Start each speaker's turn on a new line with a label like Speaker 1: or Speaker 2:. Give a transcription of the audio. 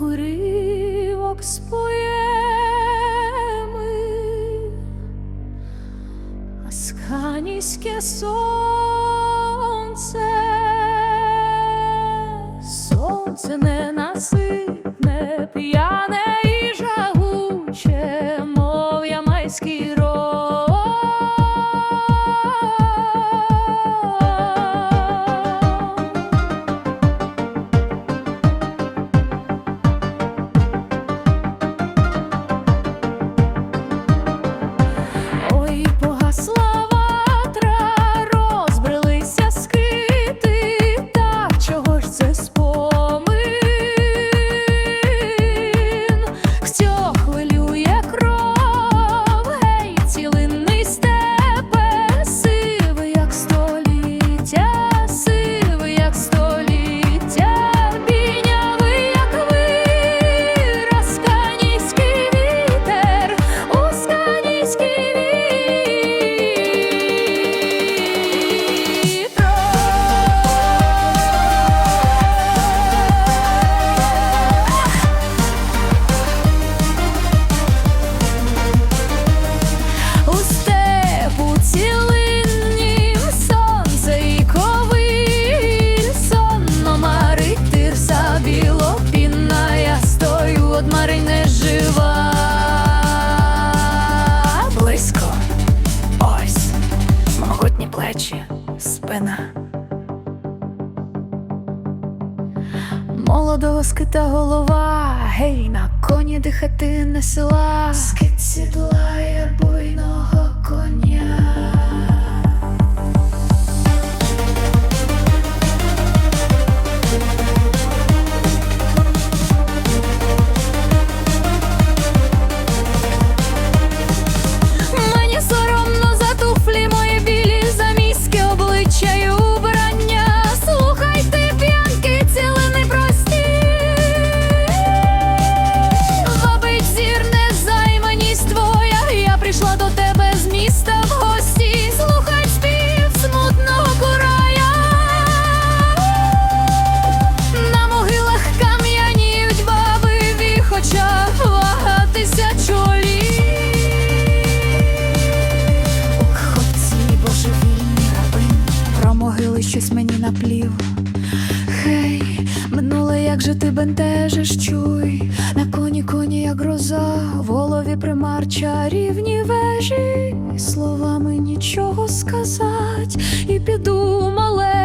Speaker 1: уривок з поеми, Асканійське сонце, сонце ненаситне п'яне. молодого скита голова, гей, на коні дихати не села, скит сідла. коли щось мені наплів. Хей, минуле, як же ти бентежиш, чуй, на коні, коні, як гроза, в голові примар чарівні вежі, словами нічого сказать, і підумале.